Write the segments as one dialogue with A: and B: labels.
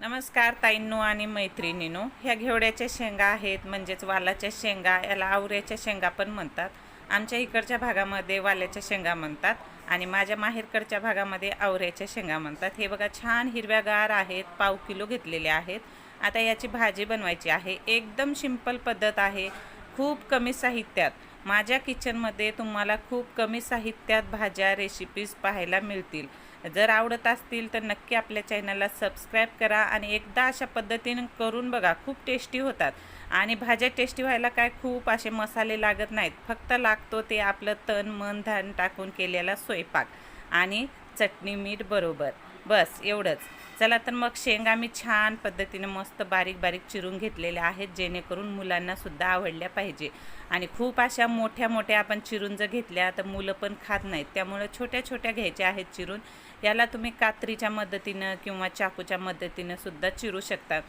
A: नमस्कार ताईंनो आणि मैत्रिणीनो. ह्या घेवड्याच्या शेंगा आहेत म्हणजेच वालाच्या शेंगा याला आवऱ्याच्या शेंगा पण म्हणतात. आमच्या इकडच्या भागामध्ये वाल्याच्या शेंगा म्हणतात आणि माझ्या माहेरकडच्या भागामध्ये आवऱ्याच्या शेंगा म्हणतात. हे बघा छान हिरव्यागार आहेत पाव किलो घेतलेले आहेत. आता याची भाजी बनवायची आहे. एकदम सिंपल पद्धत आहे. खूप कमी साहित्यात. माझ्या किचनमध्ये तुम्हाला खूप कमी साहित्यात भाज्या रेसिपीज पाहायला मिळतील. जर आवडत असतील तर नक्की आपल्या चॅनलला सबस्क्राईब करा आणि एकदा अशा पद्धतीने करून बघा खूप टेस्टी होतात. आणि भाज्या टेस्टी व्हायला काय खूप असे मसाले लागत नाहीत. फक्त लागतो ते आपलं तन मन धान टाकून केलेला स्वयंपाक. आणि चटणी मीठ बरोबर. बस एवढंच. चला तर मग शेंगा मी छान पद्धतीने मस्त बारीक बारीक चिरून घेतलेल्या आहेत जेणेकरून मुलांनासुद्धा आवडल्या पाहिजे. आणि खूप अशा मोठ्या मोठ्या आपण चिरून जर घेतल्या तर मुलं पण खात नाहीत. त्यामुळं छोट्या छोट्या घ्यायच्या आहेत चिरून. याला तुम्ही कात्रीच्या मदतीनं किंवा चाकूच्या मदतीनं सुद्धा चिरू शकता.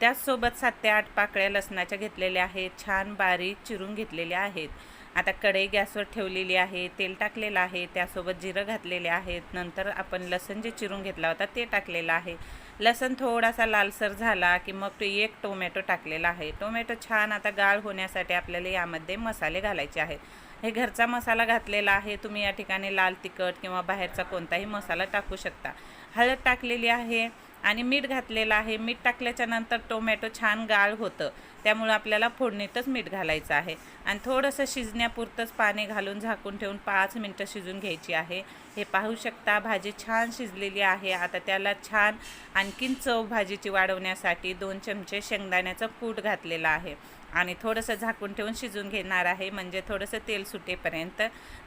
A: त्याचसोबत सात ते आठ पाकळ्या लसणाच्या घेतलेल्या आहेत छान बारीक चिरून घेतलेल्या आहेत. आता कढई गॅसवर ठेवलेली आहे तेल टाकलेलं आहे त्यासोबत जिरं घातलेले आहेत. नंतर आपण लसण जे चिरून घेतला होता ते टाकलेलं आहे. लसण थोडासा लालसर झाला की मग तो एक टोमॅटो टाकलेला आहे. टोमॅटो छान आता गाळ होण्यासाठी आपल्याला यामध्ये मसाले घालायचे आहेत. हे घरचा मसाला घातलेला आहे तुम्ही या ठिकाणी लाल तिखट किंवा बाहेरचा कोणताही मसाला टाकू शकता. हळद टाकलेली आहे. आणि मीठ घातलेलं आहे. मीठ टाकल्याच्या नंतर टोमॅटो छान गाळ होतं. त्यामुळं आपल्याला फोडणीतच मीठ घालायचं आहे. आणि थोडंसं शिजण्यापुरतंच पाणी घालून झाकून ठेवून पाच मिनटं शिजून घ्यायची आहे. हे पाहू शकता भाजी छान शिजलेली आहे. आता त्याला छान आणखीन चव भाजीची वाढवण्यासाठी दोन चमचे शेंगदाण्याचं कूट घातलेलं आहे. आणि थोडंसं झाकून ठेवून शिजून घेणार आहे. म्हणजे थोडंसं तेल सुटेपर्यंत.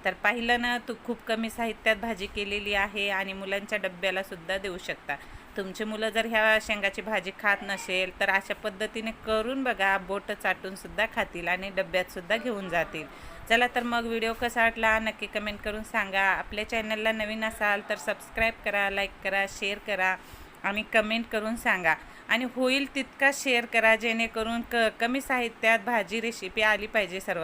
A: तर पाहिलं ना तू खूप कमी साहित्यात भाजी केलेली आहे आणि मुलांच्या डब्याला सुद्धा देऊ शकता. तुमची मुलं जर ह्या शेंगाची भाजी खात नसेल तर अशा पद्धतीने करून बघा बोट चाटूनसुद्धा खातील आणि डब्यातसुद्धा घेऊन जातील. चला तर मग व्हिडिओ कसा वाटला नक्की कमेंट करून सांगा. आपल्या चॅनलला नवीन असाल तर सबस्क्राईब करा लाईक करा शेअर करा आणि कमेंट करून सांगा. आणि होईल तितका शेअर करा जेणेकरून क कमी साहित्यात भाजी रेसिपी आली पाहिजे सर्व